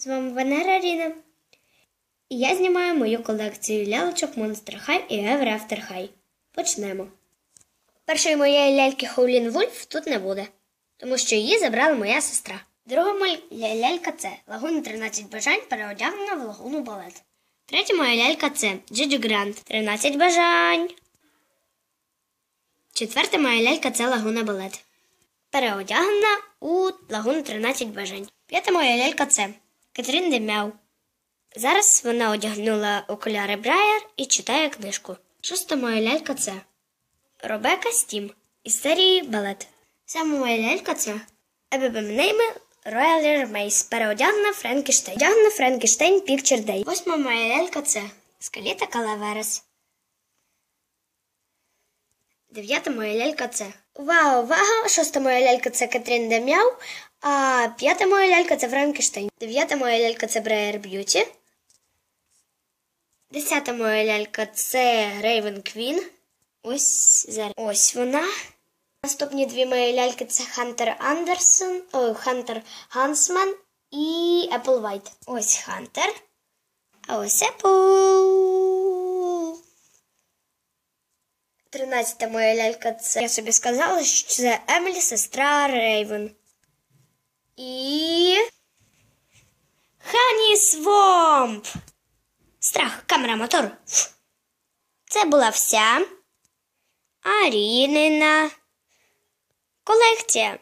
З вами Венера Ріна. І я знімаю мою колекцію лялечок Monster High і Ever After High. Почнемо. Першої моєї ляльки Хоулін Вульф тут не буде, тому що її забрала моя сестра. Друга моя лялька це Лагуна 13 бажань, переодягнена в лагуну балет. Третя моя лялька це Джиджі Грант 13 бажань. Четверта моя лялька це Лагуна балет. Переодягнена у лагуну 13 бажань. П'ята моя лялька це Катрін Демяу. Зараз вона одягнула окуляри Брайер і читає книжку. Шоста моя лялька це Робека Стім із серії Балет. Сама моя лялька це Ебебемнейми Роял Мейс. Переодягнена Френкіштейн. Одягнена Френкіштейн Пікчер Дей. Восьма моя лялька це Скаліта Калаверес. Дев'ята моя лялька це. Увага, увага! Шоста моя лялька це Катрін Дем'яу, а п'ята моя лялька це Франкенштейн. Дев'ята моя лялька це Брейер Б'юті. Десята моя лялька це Рейвен Квін. Ось зараз. Ось вона. Наступні дві мої ляльки це Хантер Андерсон, о, Хантер Гансман і Apple White. Ось Хантер. А ось Apple. Тринадцята моя лялька це я собі сказала, що це Емілі, сестра Рейвен. І. Хані Свомп. Страх, камера, мотор. Це була вся Арінина колекція.